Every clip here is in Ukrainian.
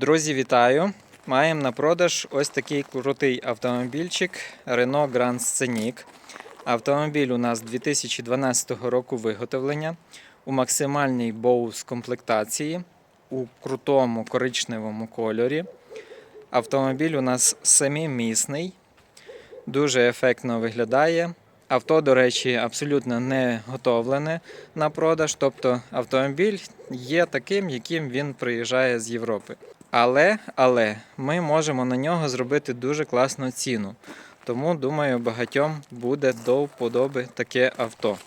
Друзі, вітаю! Маємо на продаж ось такий крутий автомобільчик Renault Grand Scenic. Автомобіль у нас 2012 року виготовлення у максимальній боус комплектації у крутому коричневому кольорі. Автомобіль у нас семимісний, дуже ефектно виглядає. Авто, до речі, абсолютно не готовлене на продаж, тобто автомобіль є таким, яким він приїжджає з Європи. Але, але ми можемо на нього зробити дуже класну ціну. Тому, думаю, багатьом буде до вподоби таке авто.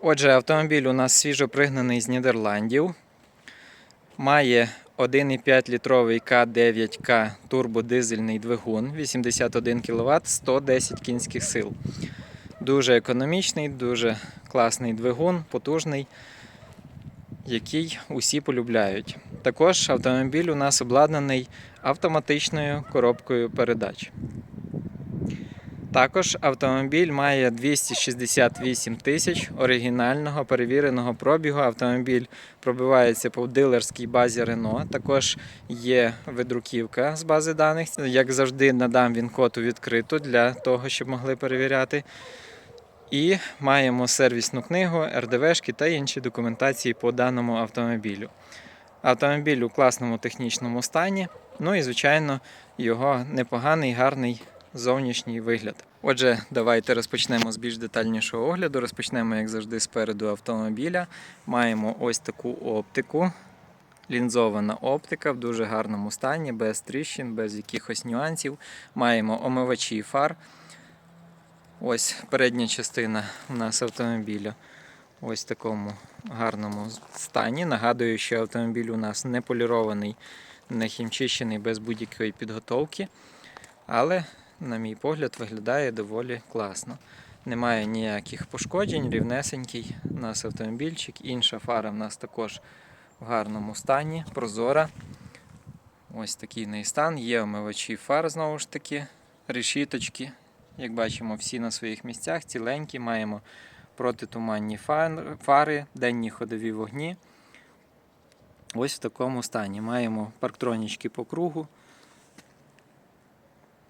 Отже, автомобіль у нас свіжопригнаний з Нідерландів. Має 1,5 літровий К9К турбодизельний двигун 81 кВт 110 кінських сил. Дуже економічний, дуже класний двигун, потужний, який усі полюбляють. Також автомобіль у нас обладнаний автоматичною коробкою передач. Також автомобіль має 268 тисяч оригінального перевіреного пробігу. Автомобіль пробивається по дилерській базі Renault. Також є видруківка з бази даних. Як завжди, надам він код у відкриту для того, щоб могли перевіряти. І маємо сервісну книгу, РДВшки та інші документації по даному автомобілю. Автомобіль у класному технічному стані. Ну і, звичайно, його непоганий, гарний зовнішній вигляд. Отже, давайте розпочнемо з більш детальнішого огляду. Розпочнемо, як завжди, спереду автомобіля. Маємо ось таку оптику. Лінзована оптика в дуже гарному стані, без тріщин, без якихось нюансів. Маємо омивачі фар. Ось передня частина у нас автомобіля. Ось в такому гарному стані. Нагадую, що автомобіль у нас не полірований, не хімчищений без будь-якої підготовки. Але, на мій погляд, виглядає доволі класно. Немає ніяких пошкоджень, рівнесенький у нас автомобільчик. Інша фара в нас також в гарному стані, прозора. Ось такий неї стан. Є омивачі фар знову ж таки, решіточки. Як бачимо, всі на своїх місцях, ціленькі, маємо протитуманні фари, денні ходові вогні. Ось в такому стані. Маємо парктронічки по кругу.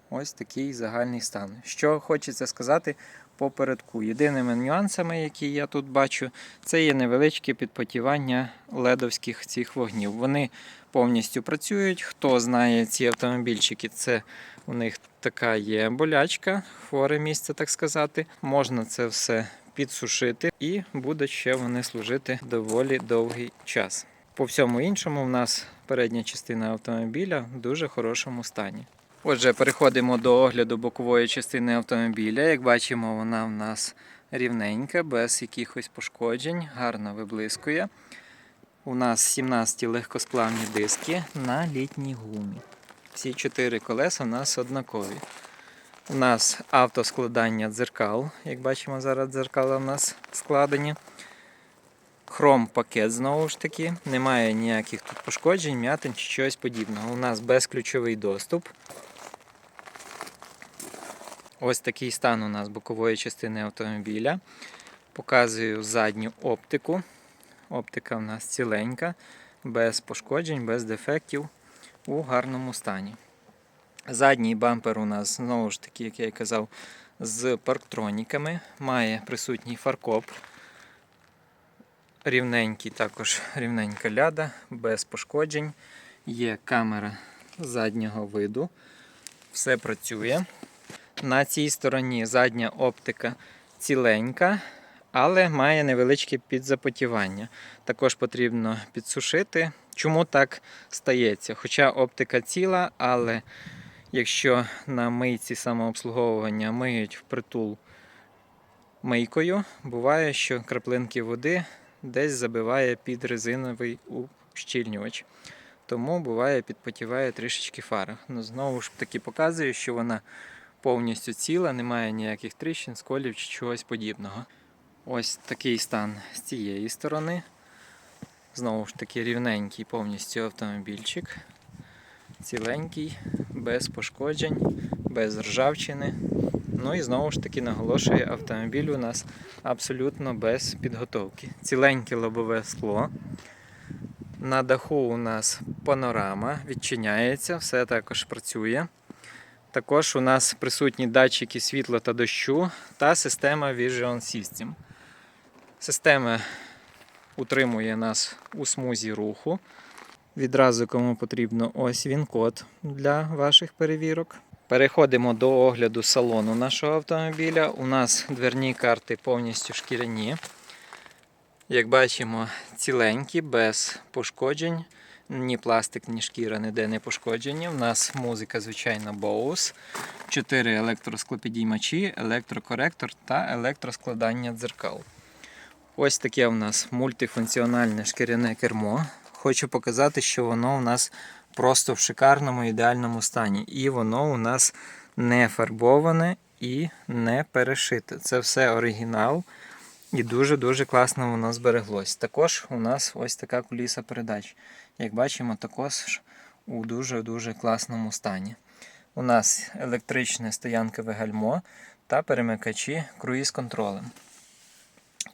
Ось такий загальний стан. Що хочеться сказати попередку. Єдиними нюансами, які я тут бачу, це є невеличке підпотівання ледовських цих вогнів. Вони повністю працюють. Хто знає ці автомобільчики, це у них така є болячка, хворе місце, так сказати. Можна це все підсушити і будуть ще вони служити доволі довгий час. По всьому іншому, в нас передня частина автомобіля в дуже хорошому стані. Отже, переходимо до огляду бокової частини автомобіля. Як бачимо, вона в нас рівненька, без якихось пошкоджень, гарно виблискує. У нас 17 легкосплавні диски на літній гумі. Всі чотири колеса у нас однакові. У нас автоскладання дзеркал. Як бачимо, зараз дзеркала у нас складені. Хром пакет знову ж таки. Немає ніяких тут пошкоджень, м'ятин чи щось подібного. У нас безключовий доступ. Ось такий стан у нас бокової частини автомобіля. Показую задню оптику. Оптика в нас ціленька, без пошкоджень, без дефектів, у гарному стані. Задній бампер у нас, знову ж таки, як я і казав, з парктроніками. Має присутній фаркоп. Рівненький також рівненька ляда, без пошкоджень. Є камера заднього виду. Все працює. На цій стороні задня оптика ціленька, але має невеличке підзапотівання. Також потрібно підсушити. Чому так стається? Хоча оптика ціла, але якщо на мийці самообслуговування миють впритул мийкою, буває, що краплинки води десь забиває під резиновий ущільнювач. Тому буває підпотіває трішечки фара. Ну, знову ж таки показує, що вона повністю ціла, немає ніяких тріщин, сколів чи чогось подібного. Ось такий стан з цієї сторони. Знову ж таки рівненький повністю автомобільчик. Ціленький, без пошкоджень, без ржавчини. Ну і знову ж таки наголошує, автомобіль у нас абсолютно без підготовки. Ціленьке лобове скло. На даху у нас панорама відчиняється, все також працює. Також у нас присутні датчики світла та дощу та система Vision System. Система утримує нас у смузі руху. Відразу кому потрібно, ось він код для ваших перевірок. Переходимо до огляду салону нашого автомобіля. У нас дверні карти повністю шкіряні. Як бачимо, ціленькі, без пошкоджень. Ні пластик, ні шкіра ніде не пошкоджені. У нас музика, звичайно, Bose. 4 електросклопідіймачі, електрокоректор та електроскладання дзеркал. Ось таке у нас мультифункціональне шкіряне кермо. Хочу показати, що воно у нас просто в шикарному ідеальному стані. І воно у нас не фарбоване і не перешите. Це все оригінал. І дуже-дуже класно воно збереглось. Також у нас ось така куліса передач. Як бачимо, також у дуже-дуже класному стані. У нас електричне стоянкове гальмо та перемикачі круїз контролем.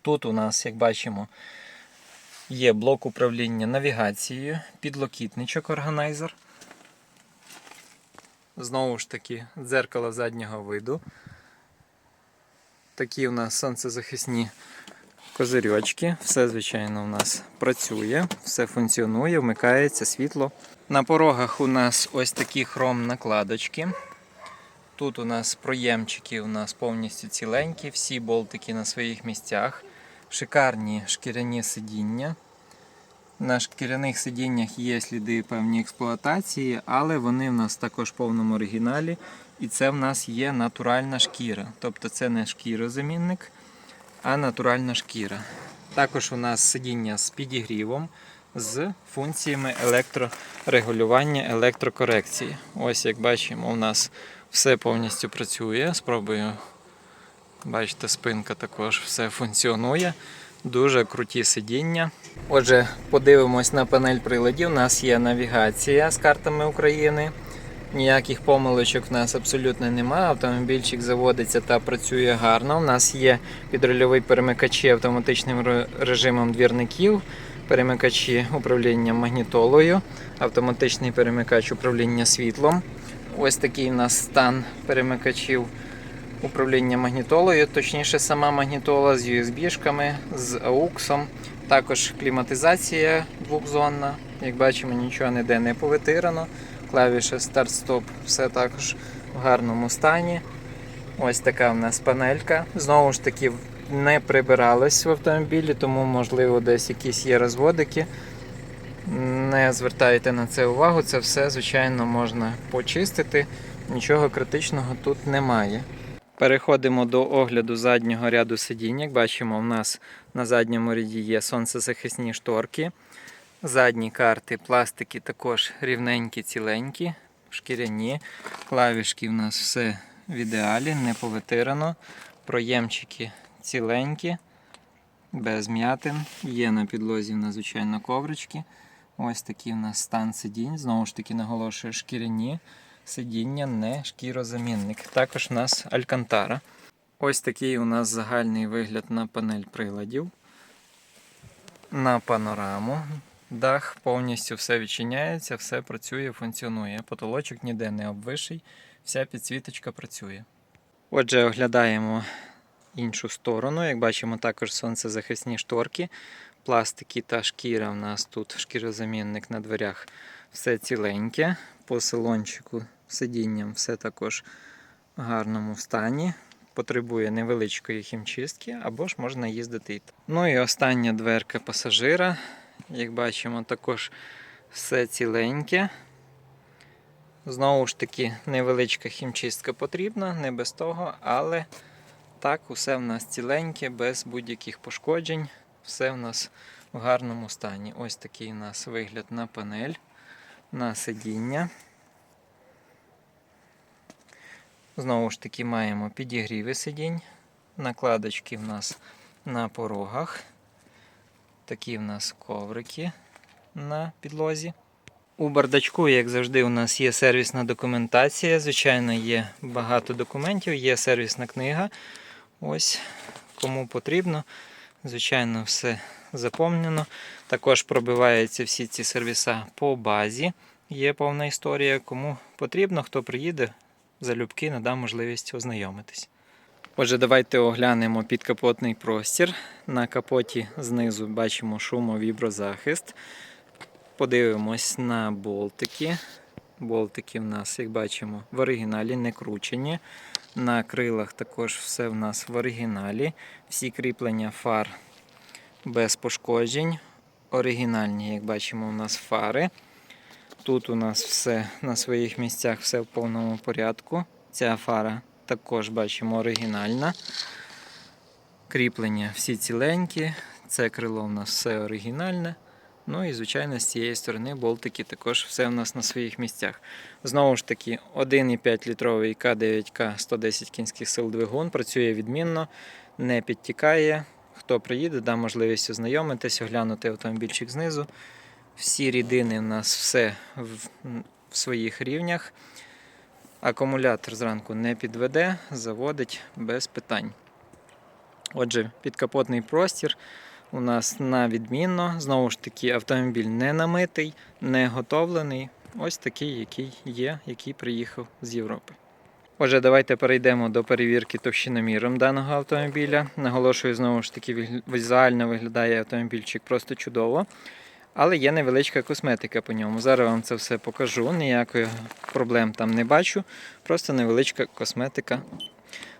Тут у нас, як бачимо, є блок управління навігацією, підлокітничок органайзер. Знову ж таки, дзеркало заднього виду. Такі у нас сонцезахисні козирьочки. Все, звичайно, у нас працює, все функціонує, вмикається світло. На порогах у нас ось такі хром накладочки. Тут у нас проємчики у нас повністю ціленькі, всі болтики на своїх місцях. Шикарні шкіряні сидіння. На шкіряних сидіннях є сліди певні експлуатації, але вони в нас також в повному оригіналі. І це в нас є натуральна шкіра. Тобто це не шкірозамінник, а натуральна шкіра. Також у нас сидіння з підігрівом, з функціями електрорегулювання, електрокорекції. Ось як бачимо, у нас все повністю працює. Спробую. Бачите, спинка також все функціонує. Дуже круті сидіння. Отже, подивимось на панель приладів. У нас є навігація з картами України. Ніяких помилочок в нас абсолютно немає. Автомобільчик заводиться та працює гарно. У нас є підрульові перемикачі автоматичним режимом двірників, перемикачі управління магнітолою, автоматичний перемикач управління світлом. Ось такий у нас стан перемикачів управління магнітолою, точніше, сама магнітола з USB-шками, з AUX. Також кліматизація двохзонна. Як бачимо, нічого ніде не повитирано. Клавіша старт-стоп все також в гарному стані. Ось така в нас панелька. Знову ж таки, не прибиралась в автомобілі, тому, можливо, десь якісь є розводики. Не звертайте на це увагу, це все, звичайно, можна почистити. Нічого критичного тут немає. Переходимо до огляду заднього ряду сидінь. Як бачимо, у нас на задньому ряді є сонцезахисні шторки. Задні карти, пластики також рівненькі, ціленькі, шкіряні. Клавішки в нас все в ідеалі, не повитирано. Проємчики ціленькі, без м'ятин. Є на підлозі в нас, звичайно, коврички. Ось такий у нас стан сидінь. Знову ж таки, наголошую, шкіряні сидіння, не шкірозамінник. Також у нас алькантара. Ось такий у нас загальний вигляд на панель приладів. На панораму. Дах повністю все відчиняється, все працює, функціонує. Потолочок ніде не обвиший, вся підсвіточка працює. Отже, оглядаємо іншу сторону. Як бачимо, також сонцезахисні шторки, пластики та шкіра. У нас тут шкірозамінник на дверях. Все ціленьке. По салончику сидінням все також в гарному стані. Потребує невеличкої хімчистки, або ж можна їздити. Ну і остання дверка пасажира. Як бачимо, також все ціленьке. Знову ж таки, невеличка хімчистка потрібна, не без того, але так, усе в нас ціленьке, без будь-яких пошкоджень. Все в нас в гарному стані. Ось такий у нас вигляд на панель, на сидіння. Знову ж таки, маємо підігріви сидінь, накладочки в нас на порогах. Такі в нас коврики на підлозі. У бардачку, як завжди, у нас є сервісна документація. Звичайно, є багато документів, є сервісна книга. Ось кому потрібно. Звичайно, все заповнено. Також пробиваються всі ці сервіса по базі. Є повна історія. Кому потрібно, хто приїде, залюбки надам можливість ознайомитись. Отже, давайте оглянемо підкапотний простір. На капоті знизу бачимо шумовіброзахист. Подивимось на болтики. Болтики в нас, як бачимо, в оригіналі не кручені. На крилах також все в нас в оригіналі. Всі кріплення фар без пошкоджень. Оригінальні, як бачимо, у нас фари. Тут у нас все на своїх місцях, все в повному порядку. Ця фара також бачимо оригінальна. Кріплення всі ціленькі. Це крило у нас все оригінальне. Ну і, звичайно, з цієї сторони болтики також все у нас на своїх місцях. Знову ж таки, 1,5 літровий К9К 110 кінських сил двигун працює відмінно, не підтікає. Хто приїде, дам можливість ознайомитись, оглянути автомобільчик знизу. Всі рідини у нас все в, в своїх рівнях. Акумулятор зранку не підведе, заводить без питань. Отже, підкапотний простір у нас на відмінно. Знову ж таки, автомобіль не намитий, не готовлений. Ось такий, який є, який приїхав з Європи. Отже, давайте перейдемо до перевірки товщиноміром даного автомобіля. Наголошую, знову ж таки, візуально виглядає автомобільчик просто чудово. Але є невеличка косметика по ньому. Зараз вам це все покажу. Ніякої проблем там не бачу. Просто невеличка косметика.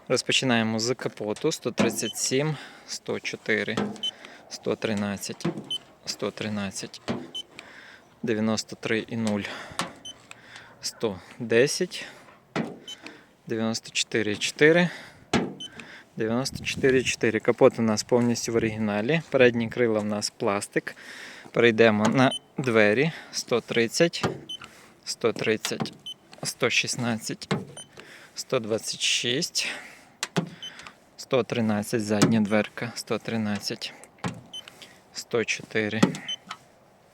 Розпочинаємо з капоту 137, 104, 113, 113, 93,0, 110, 94,4, 94,4. Капот у нас повністю в оригіналі. Передні крила в нас пластик. Перейдемо на двері 130, 130, 116, 126, 113 задня дверка, 113, 104,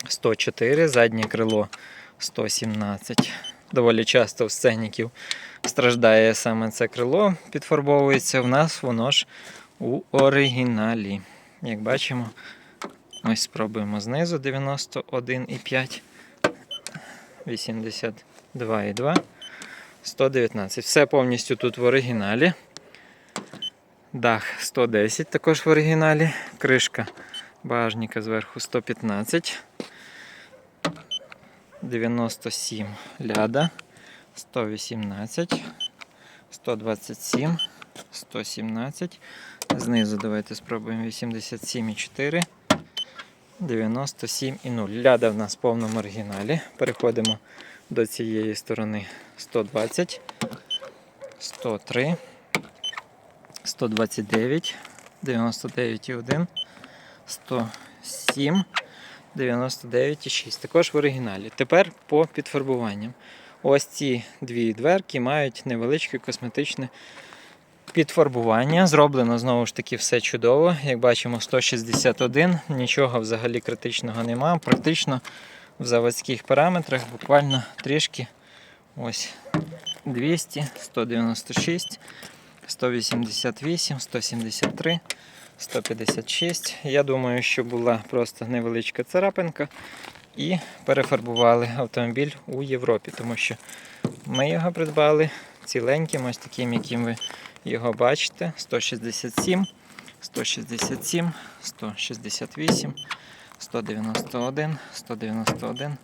104, заднє крило 117. Доволі часто в сценіків страждає саме це крило, підфарбовується. В нас воно ж у оригіналі. Як бачимо, ось спробуємо знизу 91,5, 82,2. 119. Все повністю тут в оригіналі. Дах 110 також в оригіналі. Кришка багажника зверху 115. 97 ляда. 118. 127. 117. Знизу давайте спробуємо 87,4. 97,0. Ляда в нас в повному оригіналі. Переходимо до цієї сторони 120, 103, 129, 99,1, 107, 99,6. Також в оригіналі. Тепер по підфарбуванням. Ось ці дві дверки мають невеличке косметичне підфарбування. Зроблено знову ж таки все чудово. Як бачимо, 161, нічого взагалі критичного немає. Практично в заводських параметрах буквально трішки ось 200, 196, 188, 173, 156. Я думаю, що була просто невеличка царапинка і перефарбували автомобіль у Європі, тому що ми його придбали ціленьким, ось таким, яким ви його бачите. 167, 167, 168. 191, 191,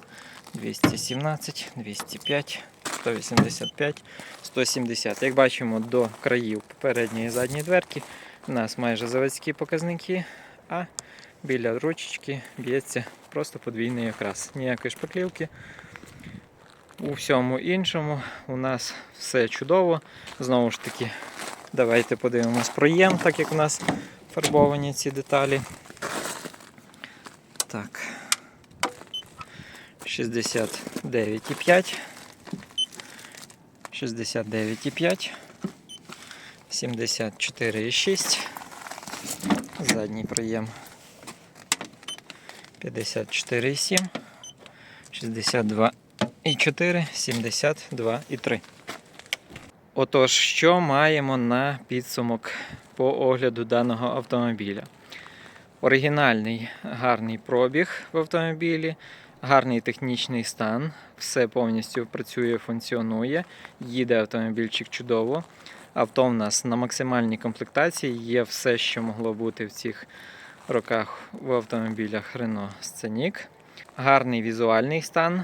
217, 205, 185, 170. Як бачимо, до країв передньої і задньої дверки у нас майже заводські показники, а біля ручечки б'ється просто подвійний окрас. Ніякої шпаклівки. У всьому іншому у нас все чудово. Знову ж таки, давайте подивимось проєм, так як у нас фарбовані ці деталі. Так. 69,5. 69,5. 74,6. Задній проєм. 54,7. 62,4. 72,3. Отож, що маємо на підсумок по огляду даного автомобіля? Оригінальний гарний пробіг в автомобілі, гарний технічний стан, все повністю працює, функціонує. Їде автомобільчик чудово. Авто в нас на максимальній комплектації є все, що могло бути в цих роках в автомобілях Renault Scenic. Гарний візуальний стан,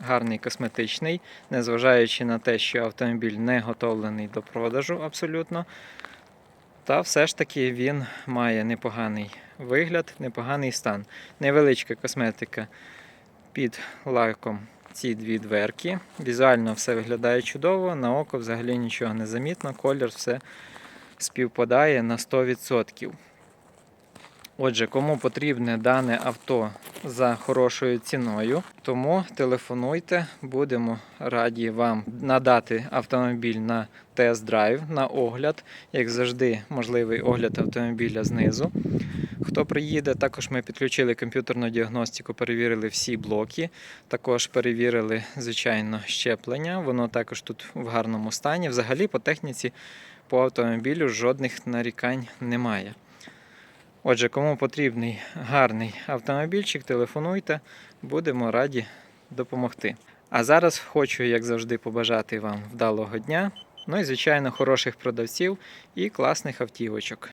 гарний косметичний, незважаючи на те, що автомобіль не готовлений до продажу абсолютно. Та все ж таки він має непоганий вигляд, непоганий стан. Невеличка косметика під лаком ці дві дверки. Візуально все виглядає чудово, на око взагалі нічого не замітно, колір все співпадає на 100%. Отже, кому потрібне дане авто за хорошою ціною, тому телефонуйте, будемо раді вам надати автомобіль на тест-драйв, на огляд. Як завжди, можливий огляд автомобіля знизу. Хто приїде, також ми підключили комп'ютерну діагностику, перевірили всі блоки. Також перевірили, звичайно, щеплення. Воно також тут в гарному стані. Взагалі, по техніці по автомобілю жодних нарікань немає. Отже, кому потрібний гарний автомобільчик, телефонуйте, будемо раді допомогти. А зараз хочу, як завжди, побажати вам вдалого дня. Ну і, звичайно, хороших продавців і класних автівочок.